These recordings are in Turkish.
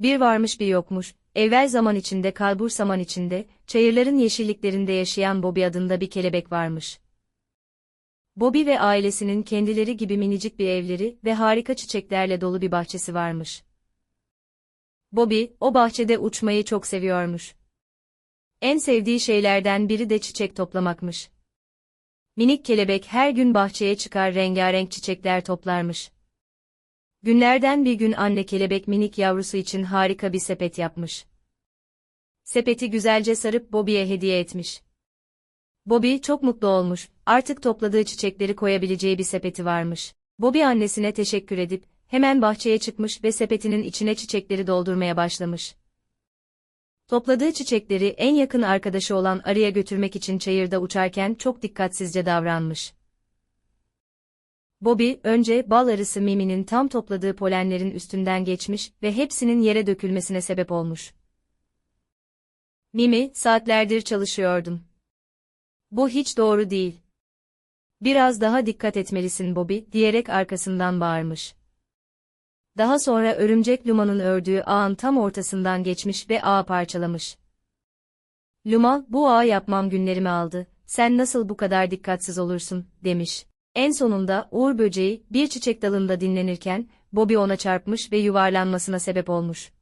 Bir varmış bir yokmuş, evvel zaman içinde kalbur saman içinde, çayırların yeşilliklerinde yaşayan Bobby adında bir kelebek varmış. Bobby ve ailesinin kendileri gibi minicik bir evleri ve harika çiçeklerle dolu bir bahçesi varmış. Bobby, o bahçede uçmayı çok seviyormuş. En sevdiği şeylerden biri de çiçek toplamakmış. Minik kelebek her gün bahçeye çıkar rengarenk çiçekler toplarmış. Günlerden bir gün anne kelebek minik yavrusu için harika bir sepet yapmış. Sepeti güzelce sarıp Bobby'ye hediye etmiş. Bobby çok mutlu olmuş, artık topladığı çiçekleri koyabileceği bir sepeti varmış. Bobby annesine teşekkür edip, hemen bahçeye çıkmış ve sepetinin içine çiçekleri doldurmaya başlamış. Topladığı çiçekleri en yakın arkadaşı olan arıya götürmek için çayırda uçarken çok dikkatsizce davranmış. Bobby, önce bal arısı Mimi'nin tam topladığı polenlerin üstünden geçmiş ve hepsinin yere dökülmesine sebep olmuş. Mimi, saatlerdir çalışıyordum. Bu hiç doğru değil. Biraz daha dikkat etmelisin Bobby, diyerek arkasından bağırmış. Daha sonra örümcek Luma'nın ördüğü ağın tam ortasından geçmiş ve ağı parçalamış. Luma, bu ağı yapmam günlerimi aldı, sen nasıl bu kadar dikkatsiz olursun, demiş. En sonunda Uğur böceği bir çiçek dalında dinlenirken Bobby ona çarpmış ve yuvarlanmasına sebep olmuş.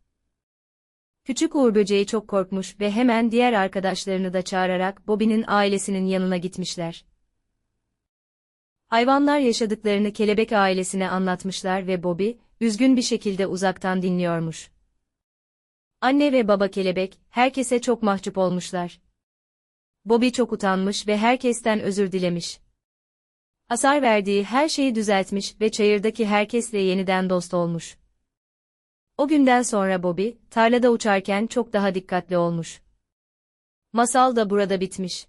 Küçük Uğur böceği çok korkmuş ve hemen diğer arkadaşlarını da çağırarak Bobby'nin ailesinin yanına gitmişler. Hayvanlar yaşadıklarını kelebek ailesine anlatmışlar ve Bobby, üzgün bir şekilde uzaktan dinliyormuş. Anne ve baba kelebek, herkese çok mahcup olmuşlar. Bobby çok utanmış ve herkesten özür dilemiş. Hasar verdiği her şeyi düzeltmiş ve çayırdaki herkesle yeniden dost olmuş. O günden sonra Bobby, tarlada uçarken çok daha dikkatli olmuş. Masal da burada bitmiş.